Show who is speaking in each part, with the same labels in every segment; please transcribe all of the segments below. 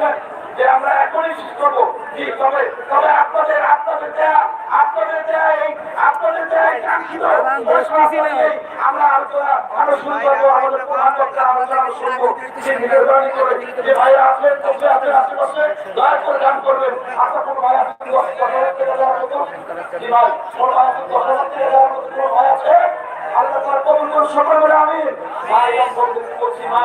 Speaker 1: আসছেন যে আমরা এখনই শেষ করব। তবে তবে আপনাদের আপনাদের দেয়া আপনাদের দেয়া এই আপনাদের দেয়া এই কাঙ্ক্ষিত আমরা আলোচনা আরও শুরু করব আমাদের প্রধান বক্তার আলোচনা শুনব। যে মেহরবানি করে যে ভাইরা আছেন বসে আছেন আশেপাশে দয়া করে গান করবেন। আপনার কোনো ভাই ভাই ভাই ভাই আছে আল্লাহ কবুল করুন সকল বলে আমি ভাই বলছি মা।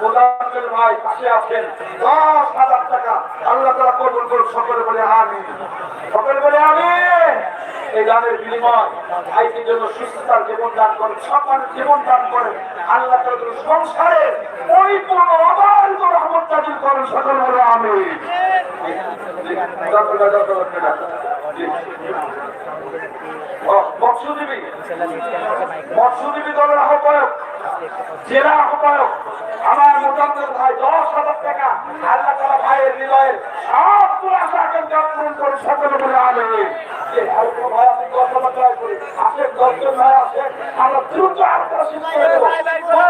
Speaker 1: মোদাম্মেল ভাই পাশে আছেন। দশ হাজার তারা এই দানের বিনিময় ভাইটির জন্য সুস্থতার জীবন করেন সম্মানের জীবন দান আল্লাহ তালা সংসারে পরিপূর্ণ অবাল রহমত নাজিল করেন, সকল বলে আমি মৎস্যজীবী। মৎস্যজীবী দলের আহ্বায়ক, জেলা আহ্বায়ক, আমার মোটামুটি ভাই, দশ হাজার টাকা আল্লাহ তালা ভাইয়ের হৃদয়ের সবগুলো আশা আকাঙ্ক্ষা পূরণ করে সকলে বলে আলে ভাই কোনো ভাই হাজার টাকা করে আসেন দশজন ভাই আসেন আমরা দ্রুত আপনারা শেষ করে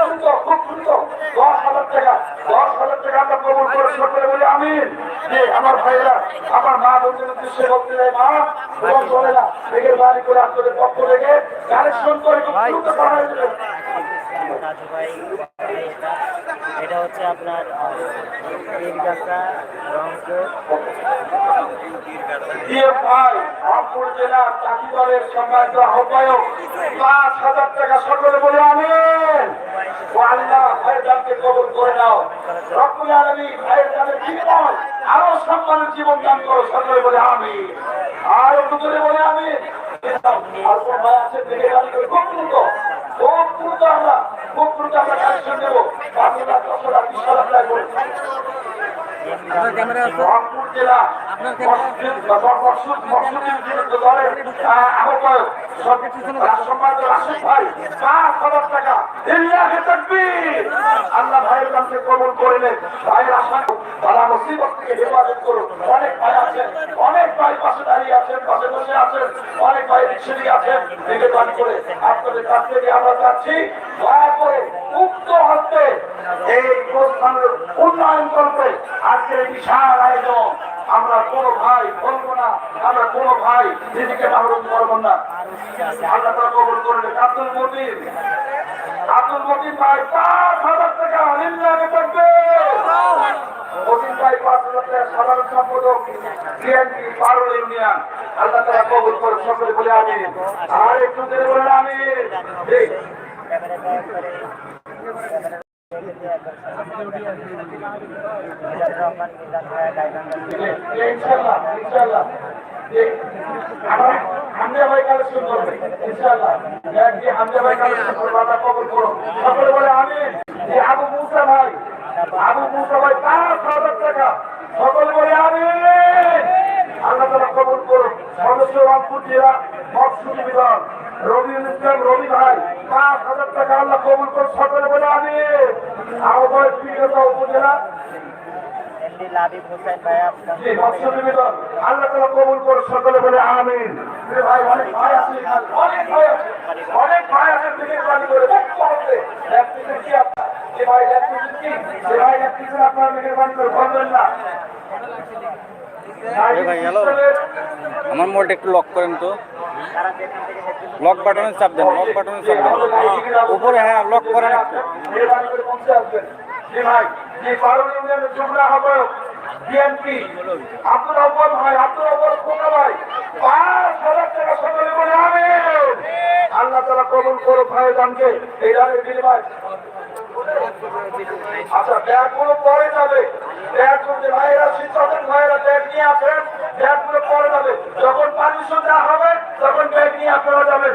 Speaker 1: দ্রুত খুব দ্রুত। দশ হাজার টাকা দশ হাজার টাকা আমরা কবুল করে সকলে বলে আমিন। যে আমার ভাইয়েরা আমার মা বন্ধুদের উদ্দেশ্যে বলতে চাই মা এবং বোনেরা বেগের বাড়ি করে আপনাদের পক্ষ থেকে কালেকশন করে খুব দ্রুত করা হয়ে
Speaker 2: ভাই এটা হচ্ছে আপনার পীরগাছা রংপুর
Speaker 1: আরও সম্মানের জীবন দান করো, সকলে বলে আমি আর করে বলে আমি আছে খুব দ্রুত খুব দ্রুত আমরা খুব দ্রুত আমরা কালেকশন দেবো পাঁচ হাজার দশ হাজার বিশ হাজার টাকা করে রংপুর জেলা আহ্বায়ক সম্মানিত রাশিদ ভাই পাঁচ হাজার টাকা। ইল্লাহে তাকবীর আল্লাহ ভাইয়ের কাছে কবুল করিলেন ভাইয়ের আশা বালা মুসিবত থেকে হেফাজত করুন অনেক ভাই আছেন, অনেক ভাই পাশে দাঁড়িয়ে আছেন, পাশে বসে আছেন, অনেক ভাই রিক্সা দিয়ে আছেন দিকে বাড়ি করে আপনাদের কাছ থেকে আমরা চাচ্ছি, দয়া করে মুক্ত হস্তে এই প্রস্থানের উন্নয়ন করতে। আজকের এই বিশাল আয়োজন, আমরা কোনো ভাই বলব না, আমরা কোনো ভাই নিজেকে মাহরুম করব না। আল্লাহ কবল করলেন আব্দুল মতিন। আব্দুল মতিন ভাই পাঁচ হাজার টাকা নিম্নে থাকবে মতিন ভাই পাঁচ হাজার টাকা সাধারণ সম্পাদক বিএনপি পারুল হামজা ভাই কালেকশন করবে? ইনশাআল্লাহ। একটি হামজা ভাই কালেকশন করবে আল্লাহ কবুল করো সকলে বলে আমিন। যে আবু মুসা ভাই, আবু মুসা ভাই পাঁচ হাজার টাকা। সকলে বলে আমিন। আল্লাহ তালা কবুল করুন সদস্য রংপুর জেলা মকসুদি বিধান। রবিউল ইসলাম রবি ভাই, পাঁচ হাজার টাকা আল্লাহ কবুল করুন সকলে বলে আমিন। আহ্বায়ক উপজেলা
Speaker 2: লাবিব হোসেন।
Speaker 1: আল্লাহ কবুল সকলে বলে আমিন। অনেক ভাই আছে অনেক ভাই আছে। ভাই কি? ভাই, আপনারা করে, বলবেন না।
Speaker 3: আমার মোবাইলটা একটু লক করেন তো লক বাটনে চাপ দেন লক বাটনে চাপ দেন উপরে হ্যাঁ লক করেন একটু
Speaker 1: দিনের ভাই, পারুল ইউনিয়নের যুগ্ম আহ্বায়ক, বিএনপি, আব্দুল আব্বাস ভাই আব্দুল আব্বাস খোকা ভাই? বলে আল্লাহ তালা কবুল করো ভাইজানকে এই রানের বিনিময় আচ্ছা ব্যাগগুলো পরে যাবে। ব্যাগগুলো যে ভাইয়েরা শিক্ষকের ভাইয়েরা ব্যাগ নিয়ে আসেন। ব্যাগগুলো পরে যাবে। যখন পারমিশন দেওয়া হবে তখন ব্যাগ নিয়ে আপনারা যাবেন।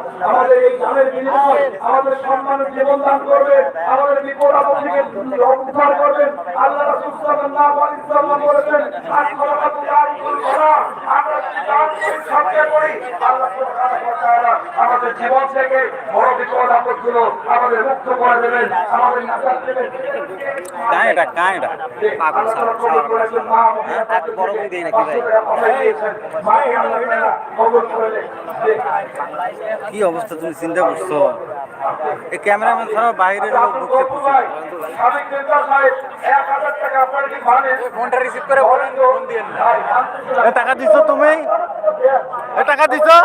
Speaker 1: আমাদের এই দানের বিনিময়ে আমাদের সম্মানের জীবন দান করবে আমাদের বিপদ আপদ থেকে উদ্ধার করবেন। আল্লাহ রাসূল সাল্লাল্লাহু আলাইহি ওয়াসাল্লাম বলেছেন আসসালাতু আলাইকুম করা। আমরা দান সবচেয়ে করি আল্লাহ সুবহানাহু ওয়া তাআলা আমাদের জীবন থেকে বড় বিপদ আপদগুলো আমাদের মুক্ত করে দেবেন আমাদের নাজাত দেবেন।
Speaker 3: এত বড় দেই নাকি ভাই?
Speaker 1: ভাই আল্লাহ কবুল করলেন
Speaker 3: কি অবস্থা তুমি চিন্তা করছ? এই ক্যামেরাম্যান ছাড়াও বাইরের লোক ঢুকছে
Speaker 1: ফোনটা রিসিভ করে ফোন দিয়ে
Speaker 3: টাকা দিছো তুমি? এ টাকা দিছো?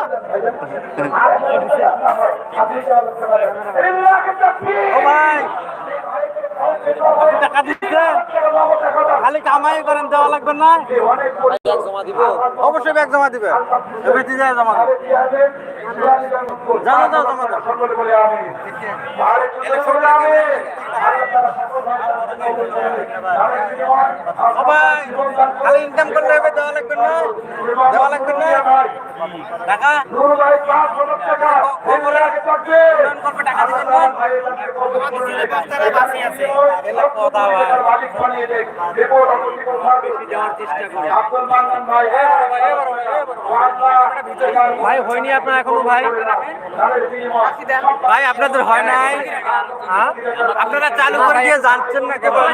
Speaker 3: ও ভাই। টাকা দিচ্ছেন খালি কামাই করেন দেওয়া লাগবে না অবশ্যই ব্যাগ জমা দিবে। এবার যায় জমা দেবে। জানো দাও জমা দাও। খালি ইনকাম করলে হবে দেওয়া লাগবে না। দেওয়া লাগবে না। টাকা। ভাই হয়নি আপনার এখনও ভাই ভাই আপনাদের হয় নাই হ্যাঁ? আপনারা চালু করে দিয়ে যাচ্ছেন না কেবল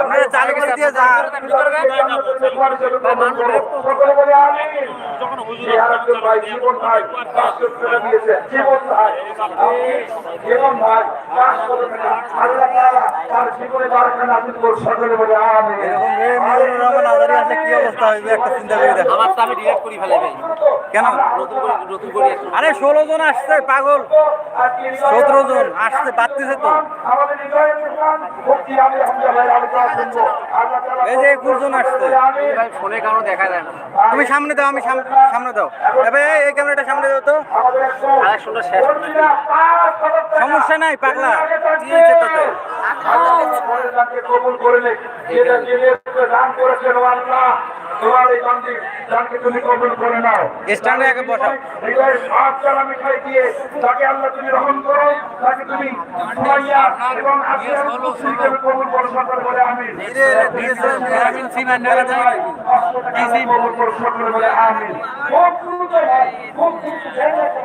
Speaker 3: আপনারা চালু করে দিয়ে যান
Speaker 1: সকলে বলে আমি
Speaker 3: এরকম রে মিজানুর রহমান আজারি আসলে কি অবস্থা হইবে একটা চিন্তা করে দেখো।
Speaker 4: আমার তো আমি ডিলেট করি ফেলাই ভাই।
Speaker 3: কেন?
Speaker 4: নতুন করে নতুন করে
Speaker 3: আরে ষোলো জন আসছে পাগল। সতেরো জন আসতে পারতেছে তো।
Speaker 1: আমাদের হৃদয়ে প্রধান ভক্তি আমি হামজা ভাই আলোচনা শুনব আল্লাহ তাআলা
Speaker 3: এই যে একুশ জন আসছে।
Speaker 4: ভাই ফোনে কারও দেখা যায় না।
Speaker 3: তুমি সামনে দাও আমি সাম- সামনে দাও। এবার এই- ক্যামেরাটা সামনে দাও তো। সমস্যা নাই পাগলা। কি হয়েছে
Speaker 1: আল্লাহ তোমার কবুল করে নে। যেটা জেনে দান করেছেন আল্লাহ তোমার এই দানকে দানকে তুমি কবুল করে নাও
Speaker 3: স্ট্যান্ডে আগে বসাও
Speaker 1: হৃদয়ের সাত চালা মিঠাই দিয়ে তাকে আল্লাহ তুমি গ্রহণ করো তাকে তুমি সুমাইয়া এবং আসিয়া হিসেবে কবুল করো সকল বলে? কবুল করো সকল বলে আমি খুব দ্রুত ভাই, খুব দ্রুত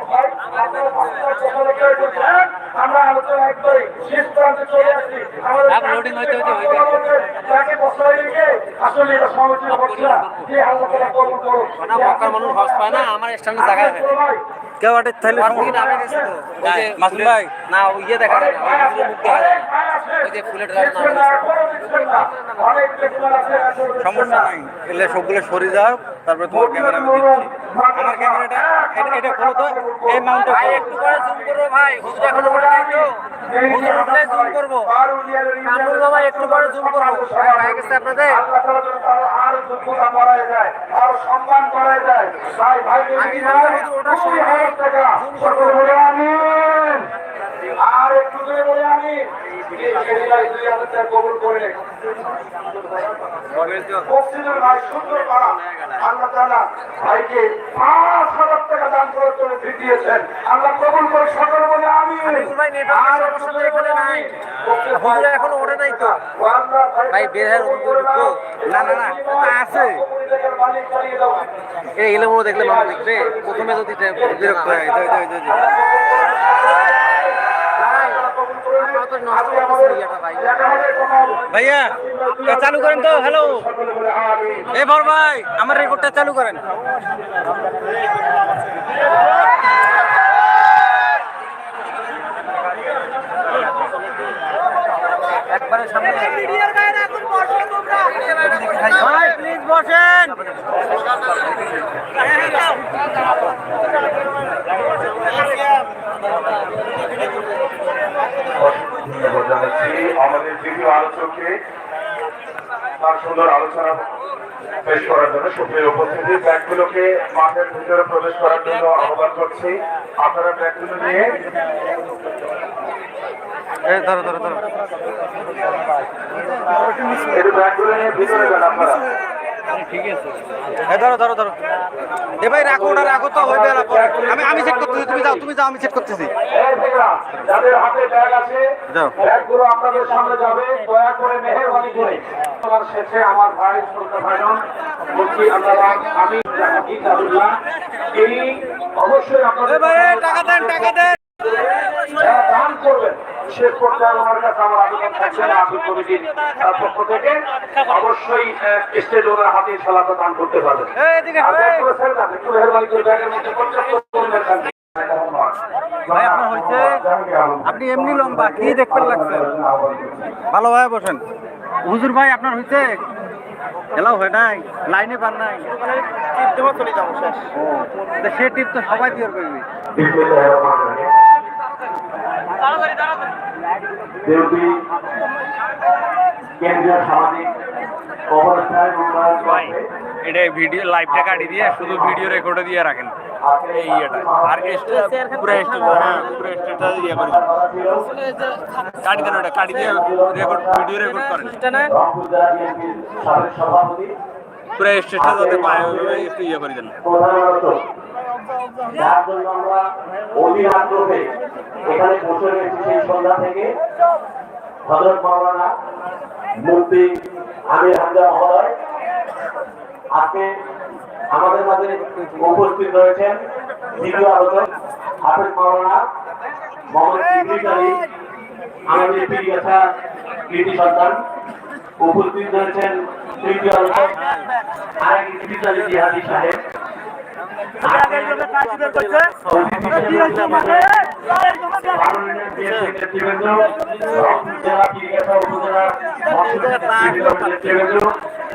Speaker 1: ভাই। আপনারা বাচ্চারা সকলে কেউ করছেন, আমরা আলোচনা একবারই শেষ প্রান্তে চলে আসছি আমাদের
Speaker 4: Uploading হইতে হইতে হইবে।
Speaker 1: তাকে বসাই রেখে আসলে এটা সমালোচনা হচ্ছে যে আল্লাহ তাআলা কবুল করো
Speaker 4: মানুষ হস পায় না, আমার স্ট্যান্ডে জায়গা
Speaker 3: কেউ আটে
Speaker 4: যে
Speaker 3: মাসুম ভাই।
Speaker 4: না ওই ইয়ে দেখা যায় ওই দেখা যে ফুলের
Speaker 3: সমস্যা নাই। এলে সবগুলো সরে যাও তারপরে তোমার ক্যামেরা আমি দিচ্ছি। আমার ক্যামেরাটা এটা- এটা খোলো তো। এই মাউন্টটা
Speaker 4: ভাই একটু করে জুম করব ভাই। হুজুর এখনও ওঠে নাই তো। হুজুর উঠলে জুম করব। কামরুল বাবা একটু করে জুম করব। ভাই হয়ে গেছে আপনাদের।
Speaker 1: আরও যোগ্যতা বাড়ায় যায়, আরও সম্মান বাড়ায় যায়। ভাই, হয়,
Speaker 4: ওঠার
Speaker 1: দুই
Speaker 4: সময়
Speaker 1: হাজার টাকা। বলে আমিন। আর একটু জোরে বলে আমিন। দুই হাজার টাকা কবুল করে। মসজিদের ভাই সুন্দর পাড়া। আল্লাহ তাআলা ভাইকে পাঁচ হাজার টাকা দান করার জন্য দিয়েছেন। আল্লাহ কবুল করে সকলে বলে আমিন।
Speaker 4: হাবিবুল ভাই, নেটওয়ার্কের
Speaker 1: আর একটু
Speaker 4: সমস্যা তো
Speaker 1: জোরে
Speaker 4: এখানে
Speaker 1: বলে
Speaker 4: নাই। ওঠে নাই তো ভাই, বের?
Speaker 3: না না না আছে
Speaker 4: এই দেখলে মানুষ দেখবে। প্রথমে যদি
Speaker 3: বিরক্ত হয় ভাইয়া চালু করেন তো হ্যালো এই বড় ভাই আমার রেকর্ডটা চালু করেন।
Speaker 4: একবারে সামনে
Speaker 5: ধন্যবাদ জানাচ্ছি আমাদের দ্বিতীয় আলোচককে তার সুন্দর আলোচনা পেশ করার জন্য সুপ্রিয় উপস্থিতি। ব্যাগগুলোকে মাঠের ভিতরে প্রবেশ করার জন্য আহ্বান করছি। আপনারা ব্যাগগুলো নিয়ে
Speaker 3: ধরো ধরো ধরো।
Speaker 5: ব্যাগগুলো নিয়ে ভিতরে যান আপনারা।
Speaker 3: এই ধরো ধরো ধরো। এ ভাই রাখো ওটা রাখো তো হইবে না পরে। আমি আমি সেট করতেছি তুমি যাও তুমি যাও আমি সেট করতেছি।
Speaker 5: যাদের হাতে ব্যাগ আছে। ব্যাগগুলো আপনাদের সামনে যাবে দয়া করে মেহেরবানি করে। শেষে আমার ভাই ভাইজন আল্লাহ আমি তিনি অবশ্যই আপনাদের
Speaker 3: টাকা দেন টাকা দেন
Speaker 5: যারা দান করবেন শেষ পর্যায়ে আমার কাছে আমার আবেদন থাকছে না আপিল কমিটির পক্ষ থেকে। অবশ্যই স্টেজ ওনার হাতে ইনশাল্লাহ দান করতে পারবেন। একটু মেহেরবানি করে ব্যাগের মধ্যে পর্যাপ্ত
Speaker 3: ভাই আপনার হয়েছে আপনি এমনি লম্বা কি দেখতে লাগছে? ভালোভাবে বসেন। হুজুর ভাই আপনার হইছে? এলাও হয় নাই? লাইনে পার নাই? সে টিপ তো সবাই দিয়ে করবি
Speaker 5: কেন্দ্রীয় সামাজিক অবস্থায়
Speaker 6: এটা ভিডিও লাইভটা কাটি দিয়ে শুধু ভিডিও রেকর্ডে দিয়ে রাখেন। এই ইয়েটা। আর পুরো হ্যাঁ পুরো এক্সট্রাটা ইয়ে করে কাটি দেন ওটা কাটি দিয়ে রেকর্ড ভিডিও রেকর্ড করেন। পুরো এক্সট্রাটা যাতে পায় একটু ইয়ে করে দেন।
Speaker 5: যার জন্য আমরা অধীর আগ্রহে এখানে বসে রয়েছি সেই সন্ধ্যা থেকে হজরত মাওলানা মুফতি আমির হামজা মহোদয় আজকে আমাদের মাঝে উপস্থিত রয়েছেন দ্বিতীয় আলোচক হাফেজ মাওলানা মোহাম্মদ ইদ্রিস আলী আমাদের পিরিয়াছা কৃতি সন্তান উপস্থিত রয়েছেন তৃতীয় আলোচক আরেক ইদ্রিস আলী জিহাদি সাহেব।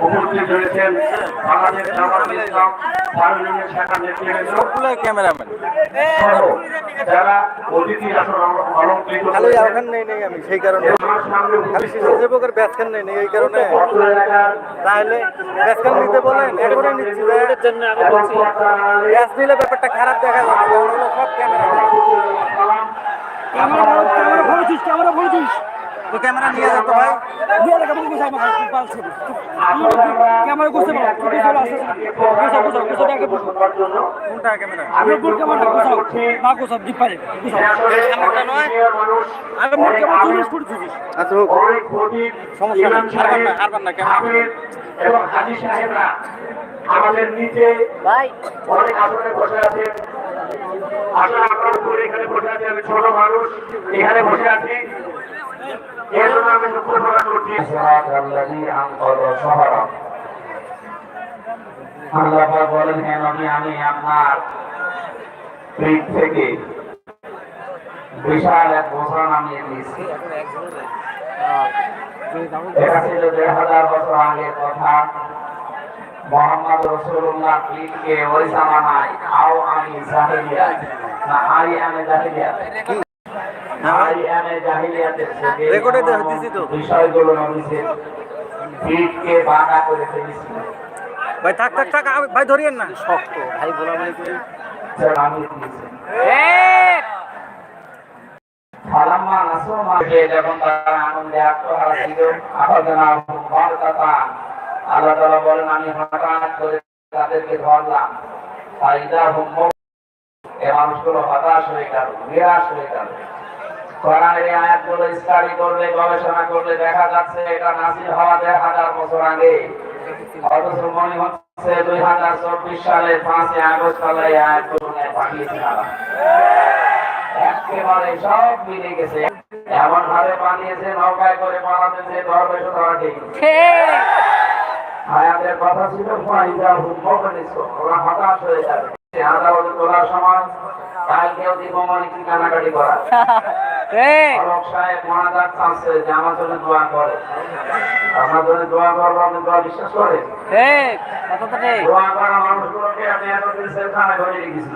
Speaker 5: উপস্থিত রয়েছেন বাংলাদেশ জামাত ইসলাম পার্লামেন্টের শাখার নেতৃবৃন্দ।
Speaker 3: ক্যামেরাম্যান।
Speaker 5: যারা অতিথি আসন অলঙ্কৃত
Speaker 3: খালি
Speaker 5: করেছেন,
Speaker 3: নেই নেই আমি সেই কারণে। খালি শিশু সেবকের ব্যাসখান নেই নেই এই কারণে। তাহলে ব্যাসখান নিতে বলেন এরপরে নিচ্ছি যে
Speaker 5: এবং পর্দার আড়ালে
Speaker 3: গ্যাস নিলে ব্যাপারটা খারাপ দেখা যাবে ক্যামেরা তো ক্যামেরা নিয়ে যেত ভাই।
Speaker 7: ক্যামেরা করতে পারো ছবি চলে আসে গোসা গোসা গোসা ব্যাগে
Speaker 3: কোনটা ক্যামেরা?
Speaker 7: আমি বুট ক্যামেরা গোসাও না গোসা ডিপ পারে গোসাও আমি বুট ক্যামেরা চল্লিশ ফুট দিছি
Speaker 3: আচ্ছা হোক। সমস্যা নেই। হারবান না, হারবান না, ক্যামেরা।
Speaker 5: এবং হাজি সাহেবরা আমাদের নিচে
Speaker 4: ভাই।
Speaker 5: অনেক আসনে বসে আছে আসলে উপরে এখানে বসে আছি আমি ছোট মানুষ। এখানে বসে আছি। এর জন্য আমি দুঃখ প্রকাশ করছি আল্লাহ বলেন হ্যাঁ নবী আমি আপনার পেট থেকে বিশাল এক বছর নামিয়ে দিয়েছি এটা ছিল দেড় হাজার বছর আগের কথা মোহাম্মদ রসুল্লাহ পীরকে ওই জামানায় আও আমি জাহিলিয়া না আই আমি জাহিলিয়া আই আমি জাহিলিয়াতের থেকে
Speaker 3: রেকর্ডে দেওয়া তো।
Speaker 5: বিষয়গুলো নবীজির পীরকে বাধা করে ফেলেছিল
Speaker 3: ভাই থাক থাক থাক ভাই ধরিয়েন না। শক্ত ভাই বলাবলি করি।
Speaker 5: যারা আমি দিয়েছি। ফালাম্মা নাসমা যখন তারা আনন্দে আত্মহারা ছিল। আপাদনা বারকাতা আল্লাহ তাআলা বলেন আমি হঠাৎ করে তাদেরকে ধরলাম। ফাইদা হুম এ মানুষগুলো হতাশ হয়ে গেল নিরাশ হয়ে গেল। কোরআনের আয়াতগুলো স্টাডি করলে, গবেষণা করলে দেখা যাচ্ছে এটা নাসিল হওয়া দেড় হাজার বছর আগে। অথচ মনে হচ্ছে দুই হাজার চব্বিশ সালে পাঁচই আগস্ট সালে আয়াতগুলো পাঠিয়েছে একেবারে নৌকায় করে পালাতেছে ধর্মে ধরা ঠিক মুবলিসুন। ওরা হতাশ হয়ে যাবে। দিব মানে কি কানাকাটি করা। অলক সাহেব মহাদার চান্সে যে আমার জন্য দোয়া করে। আপনার জন্য দোয়া করব আপনি দোয়া বিশ্বাস করেন? দোয়া করা মানুষগুলোকে আমি এতদিন সেখানে ধরে রেখেছিলেন